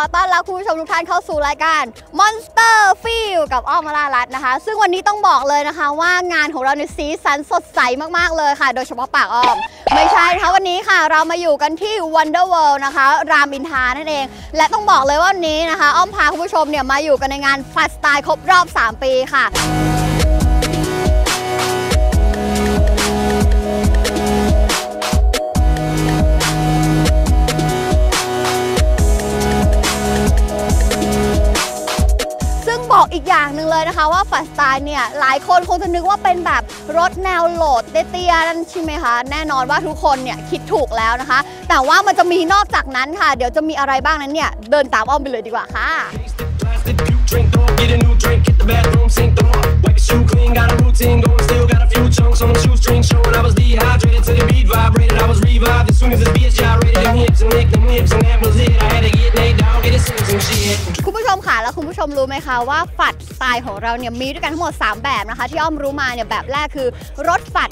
อต้อนรับคุณผู้ชมทุกท่านเข้าสู่รายการ Monster Feel กับอ้อมมาลารัตนะคะ ซึ่งวันนี้ต้องบอกเลยนะคะ ว่างานของเราในสีสันสดใสมากๆเลยค่ะ โดยเฉพาะปากอ้อม ไม่ใช่นะคะวันนี้ค่ะเรามาอยู่กันที่ Wonder World นะคะ รามอินทรานั่นเอง และต้องบอกเลยว่าวันนี้นะคะ อ้อมพาคุณผู้ชมเนี่ยมาอยู่กันในงานฟัสไตล์ครบรอบ 3 ปีค่ะ อีกอย่างหนึ่งเลยนะคะว่าฟัสไตล์เนี่ยหลายคนคงจะนึกว่าเป็นแบบรถแนวโหลดเตี้ยๆนั่นใช่ไหมคะแน่นอนว่าทุกคนเนี่ยคิดถูกแล้วนะคะ แต่ว่ามันจะมีนอกจากนั้นค่ะ เดี๋ยวจะมีอะไรบ้างนั้นเนี่ยเดินตามอ้อมไปเลยดีกว่าค่ะ shoe clean, got a routine going, still got a few chunks on the shoestring showing. I was dehydrated till the beat vibrated, I was revived as soon as this bitch gyrated. Them hips and lick them lips, and that was it. I had to get laid down, get a sing some shit. คุณผู้ชมค่ะ แล้วคุณผู้ชมรู้ไหมคะว่าฝัดสไตล์ของเราเนี่ยมีด้วยกันทั้งหมด 3 แบบนะคะ ที่อ้อมรู้มาเนี่ยแบบแรกคือรถฝัด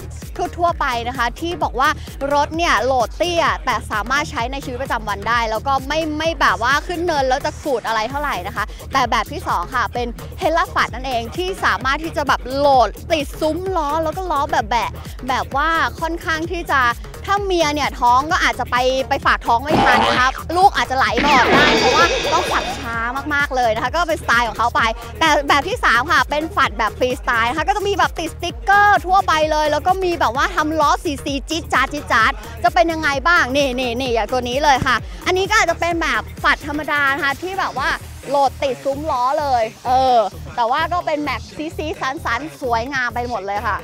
ทั่วๆไปนะคะ ที่บอกว่ารถเนี่ยโหลดเตี้ย แต่สามารถใช้ในชีวิตประจำวันได้ แล้วก็ไม่ไม่แบบว่าขึ้นเนินแล้วจะขูดอะไรเท่าไหร่นะคะ แต่แบบที่ 2 ค่ะเป็นเฮล่าฝัดนั่นเองที่สามารถที่จะแบบโหลดติดซุ้มล้อแล้วก็ล้อแบบแบะแบบว่าค่อนข้างที่จะถ้าเมียเนี่ยท้องก็อาจจะไปไปฝากท้องไม่ทันนะครับ ลูกอาจจะไหลมาออกได้เพราะว่าต้องขับช้ามากๆเลยนะคะ ก็เป็นสไตล์ของเขาไป แต่แบบที่ 3 ค่ะ เป็นฝัดแบบฟรีสไตล์นะคะก็จะมีแบบติดสติ๊กเกอร์ทั่วไปเลย แล้วก็มีแบบว่าทำล้อสีสีจี๊ดจ๊าดจี๊ดจ๊าดจะเป็นยังไงบ้างนี่นี่นี่อย่างตัวนี้เลยค่ะ อันนี้ก็อาจจะเป็นแบบฝัดธรรมดานะคะที่แบบว่า โหลดติดซุ้มล้อเลย เออ แต่ว่าก็เป็นแม็กซีซีสันสันๆสวยงามไปหมดเลยค่ะ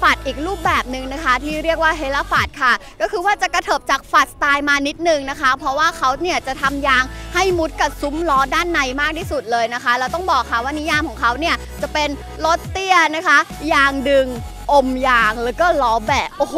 ฝัดอีกรูปแบบหนึ่งนะคะ ที่เรียกว่าเฮล่าฝัดค่ะ ก็คือว่าจะกระเถิบจากฝัดสไตล์มานิดนึงนะคะ เพราะว่าเขาเนี่ยจะทำยางให้มุดกับซุ้มล้อด้านในมากที่สุดเลยนะคะเราต้องบอกค่ะว่านิยามของเขาเนี่ยจะเป็นรถเตี้ยนะคะ ยางดึง อมยางแล้วก็ล้อแบะ โอ้โห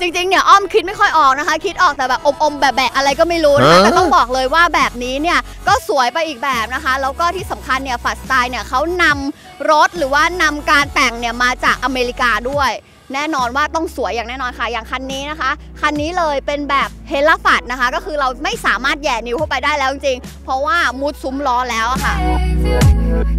จริงๆเนี่ยอ้อมคิดไม่ค่อยออกนะคะ คิดออกแต่แบบอมๆแบะๆอะไรก็ไม่รู้นะคะฮะแต่ต้องบอกเลยว่าแบบนี้เนี่ยก็สวยไปอีกแบบนะคะ แล้วก็ที่สำคัญเนี่ยฝัดสไตล์เนี่ยเขานำรถหรือว่านำการแต่งเนี่ยมาจากอเมริกาด้วย แน่นอนว่าต้องสวยอย่างแน่นอนค่ะ อย่างคันนี้นะคะ คันนี้เลยเป็นแบบเฮล่าฝัดนะคะ ก็คือเราไม่สามารถแหย่นิ้วเข้าไปได้แล้วจริงๆเพราะว่ามุดซุ้มล้อแล้วอะค่ะคุณ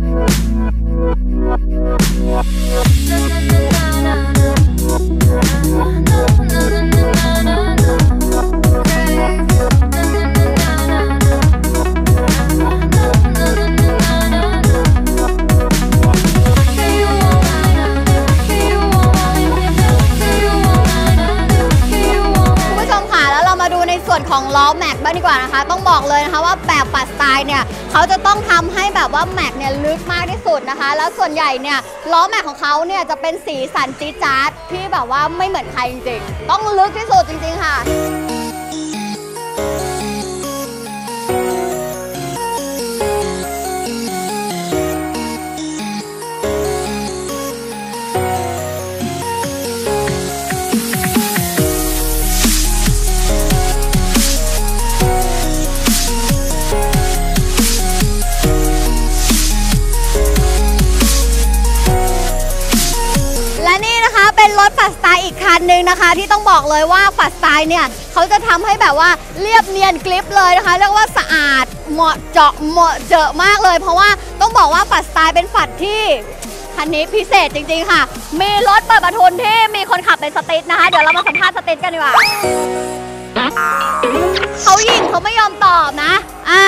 นะคะ ต้องบอกเลยนะคะว่าแบบปัดสไตล์เนี่ยเขาจะต้องทำให้แบบว่าแม็กเนี่ยลึกมากที่สุดนะคะ แล้วส่วนใหญ่เนี่ยล้อแม็กของเขาเนี่ยจะเป็นสีสันจี๊ดจ๊าดที่แบบว่าไม่เหมือนใครจริงๆ ต้องลึกที่สุดจริง ๆ ค่ะ คันหนึ่งนะคะ ที่ต้องบอกเลยว่าฝัดสไตล์เนี่ยเขาจะทำให้แบบว่าเรียบเนียนกริปเลยนะคะ เรียกว่าสะอาดเหมาะเจาะเหมาะเจอะมากเลย เพราะว่าต้องบอกว่าฝัดสไตล์เป็นฝัดที่คันนี้พิเศษจริงๆค่ะ มีรถเปิดประทุนที่มีคนขับเป็นสติทนะคะ เดี๋ยวเรามาสัมภาษณ์สติทกันดีกว่าเขายิงเขาไม่ยอมตอบนะ อ่า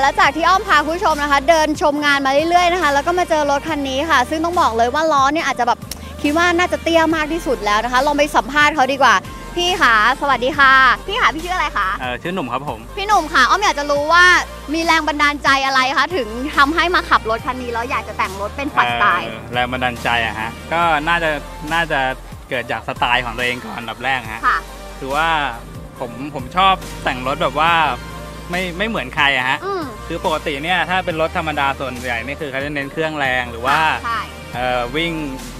แล้วจากที่อ้อมพาคุณผู้ชมนะคะ เดินชมงานมาเรื่อยๆนะคะ แล้วก็มาเจอรถคันนี้ค่ะ ซึ่งต้องบอกเลยว่าล้อเนี่ยอาจจะแบบคิดว่าน่าจะเตี้ยมากที่สุดแล้วนะคะลองไปสัมภาษณ์เขาดีกว่า พี่คะสวัสดีค่ะ พี่คะพี่ชื่ออะไรคะเออชื่อหนุ่มครับผม พี่หนุ่มค่ะอ้อมอยากจะรู้ว่ามีแรงบันดาลใจอะไรคะถึงทำให้มาขับรถคันนี้แล้วอยากจะแต่งรถเป็นฝัดสไตล์เอ่อแรงบันดาลใจอะฮะ ก็น่าจะน่าจะเกิดจากสไตล์ของตัวเองก่อนอันดับแรกฮะ ค่ะ คือว่าผมผมชอบแต่งรถแบบว่า ไม่ไม่เหมือนใครอะฮะ อืม คือปกติเนี่ยถ้าเป็นรถธรรมดาส่วนใหญ่นี่คือเขาจะเน้นเครื่องแรงหรือว่าใช่ เอ่อวิ่ง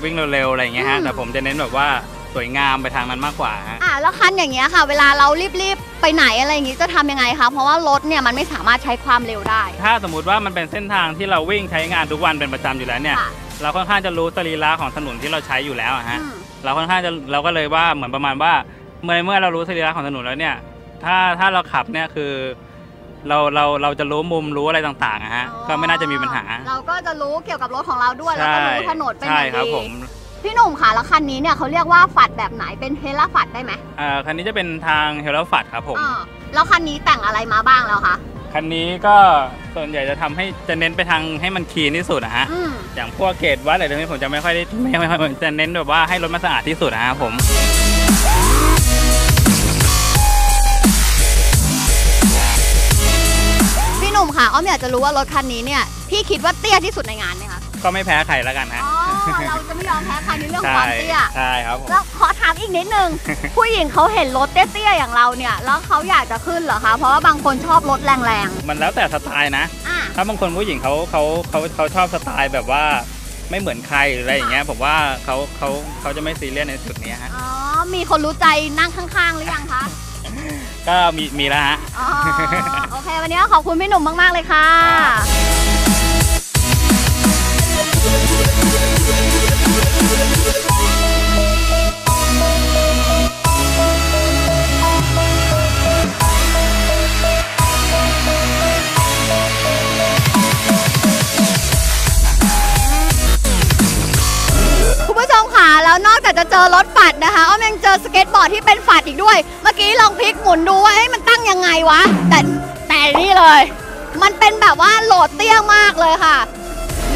วิ่งเร็วๆอะไรอย่างเงี้ยฮะ อืม แต่ผมจะเน้นแบบว่าสวยงามไปทางนั้นมากกว่าฮะ อะแล้วคันอย่างเงี้ยค่ะ เวลาเรารีบๆไปไหนอะไรอย่างงี้จะทำยังไงคะเพราะว่ารถเนี่ยมันไม่สามารถใช้ความเร็วได้ ถ้าสมมุติว่ามันเป็นเส้นทางที่เราวิ่งใช้งานทุกวันเป็นประจำอยู่แล้วเนี่ย ค่ะ เราค่อนข้างจะรู้สรีระของถนนที่เราใช้อยู่แล้วอะฮะ อืม เราค่อนข้างจะเราก็เลยว่าเหมือนประมาณว่า เมื่อเมื่อเรารู้สรีระของถนนแล้วเนี่ย ถ้าถ้าเราขับเนี่ยคือ เราเราเราจะรู้มุมรู้อะไรต่างๆอะฮะอ๋อก็ไม่น่าจะมีปัญหา เราก็จะรู้เกี่ยวกับรถของเราด้วยแล้วก็รู้ถนนเป็นอใช่ย่างครับดีผม พี่หนุ่มค่ะแล้วคันนี้เนี่ยเขาเรียกว่าฝัดแบบไหนเป็นเทสลาฝัดได้ไหมเอ่อคันนี้จะเป็นทางเฮลฟัดครับผมอ่าแล้วคันนี้แต่งอะไรมาบ้างแล้วคะคันนี้ก็ส่วนใหญ่จะทำให้จะเน้นไปทางให้มันคลีนที่สุดนะฮะอืมอย่างพวกเกตวัดอะไรตรงนี้ผมจะไม่ค่อยได้ไม่ไม่ค่อยจะเน้นแบบว่าให้รถมันสะอาดที่สุดนะฮะผม ค่ะ อ้อมอยากจะรู้ว่ารถคันนี้เนี่ย พี่คิดว่าเตี้ยที่สุดในงานไหมคะ ก็ไม่แพ้ใครแล้วกันฮะ อ๋อ เราจะไม่ยอมแพ้ใครในเรื่องของใช่ความเตี้ย ใช่ครับผมแล้วขอถามอีกนิดนึง ผู้หญิงเขาเห็นรถเตี้ยๆอย่างเราเนี่ย แล้วเขาอยากจะขึ้นเหรอคะ เพราะว่าบางคนชอบรถแรงมันแล้วแต่สไตล์นะ ๆ อะ ถ้าบางคนผู้หญิงเขาเขาเขาเขาชอบสไตล์แบบว่าไม่เหมือนใครหรืออะไรอย่างเงี้ยผมว่าเขาเขาเขาจะไม่ซีเรียสในจุดนี้ฮะ อ๋อ มีคนรู้ใจนั่งข้างๆหรือยังคะ ก็มีมีแล้วฮะ อ๋อโอเค วันนี้ขอบคุณพี่หนุ่มมาก ๆ เลยค่ะคุณ จากจะเจอรถฝัดนะคะอ้อมยังเจอสเก็ตบอร์ดที่เป็นฝัดอีกด้วย เมื่อกี้ลองพลิกหมุนดูว่าให้มันตั้งยังไงวะ แต่แต่นี่เลย มันเป็นแบบว่าโหลดเตี้ยมากเลยค่ะ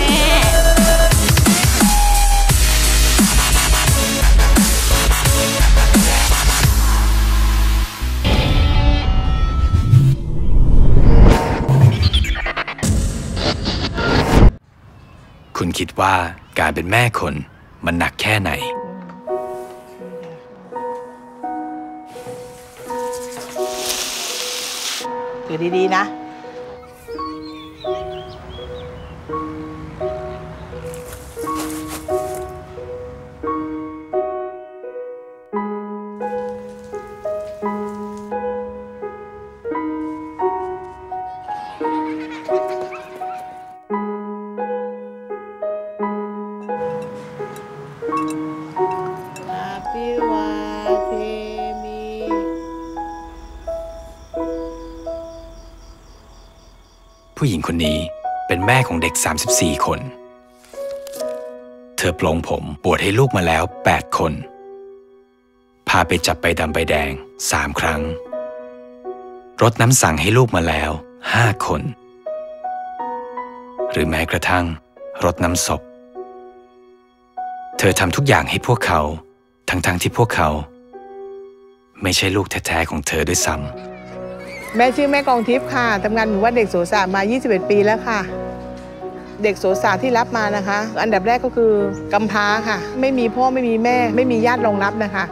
นี่คุณคิดว่าการเป็นแม่คนมันหนักแค่ไหน อยู่ดีๆนะ ผู้หญิงคนนี้เป็นแม่ของเด็ก 34 คน เธอปลงผมบวชให้ลูกมาแล้ว 8 คน พาไปจับใบดำใบแดง3ครั้ง รดน้ำสั่งให้ลูกมาแล้ว5คน หรือแม้กระทั่งรดน้ำศพ เธอทำทุกอย่างให้พวกเขา ทั้งๆทที่พวกเขา ไม่ใช่ลูกแท้ๆของเธอด้วยซ้ำ แม่ชื่อแม่กองทิพย์ค่ะทำงานหมู่บ้านเด็กโสสามา 21 ปีแล้วค่ะ เด็กโสสาที่รับมานะคะ อันดับแรกก็คือกำพร้าค่ะ ไม่มีพ่อไม่มีแม่ ไม่มีญาติรองรับนะคะ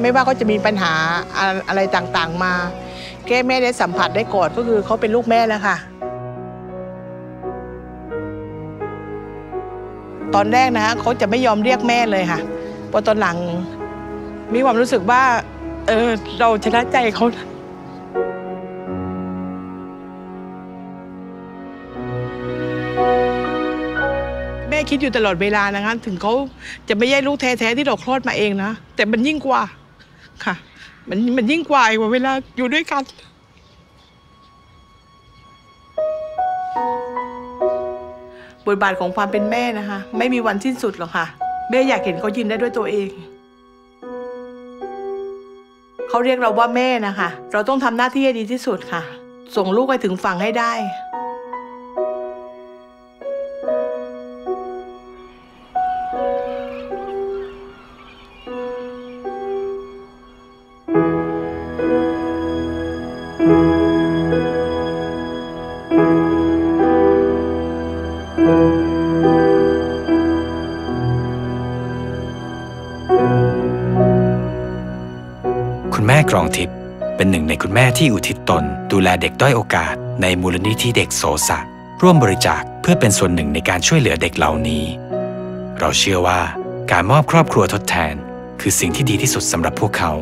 ไม่ว่าเขาจะมีปัญหาอะอะไรต่างๆ มาแค่แม่ได้สัมผัสได้กอดก็คือเขาเป็นลูกแม่แล้วค่ะ ตอนแรกนะคะเขาจะไม่ยอมเรียกแม่เลยค่ะพอตอนหลัง มีความรู้สึกว่า เออเราชนะใจเขานะแม่คิดอยู่ตลอดเวลานะคะถึงเขาจะไม่ใช่ลูกแท้ๆที่เราคลอดมาเองนะ แต่มันยิ่งกว่าค่ะ มันมันยิ่งกว่าอีกว่าเวลาอยู่ด้วยกัน บทบาทของความเป็นแม่นะคะ ไม่มีวันสิ้นสุดหรอกค่ะ แม่อยากเห็นเขายืนได้ด้วยตัวเอง เขาเรียกเราว่าแม่นะคะ เราต้องทำหน้าที่ให้ดีที่สุดค่ะ ส่งลูกไปถึงฝั่งให้ได้ ม่กรองทิพย์เป็นหนึ่งในคุณแม่ที่อุทิศตน ดูแลเด็กด้อยโอกาส ในมูลนิธิเด็กโสสะร่วมบริจาคเพื่อเป็นส่วนหนึ่งในการช่วยเหลือเด็กเหล่านี้ เราเชื่อว่าการมอบครอบครัวทดแทน คือสิ่งที่ดีที่สุดสำหรับพวกเขา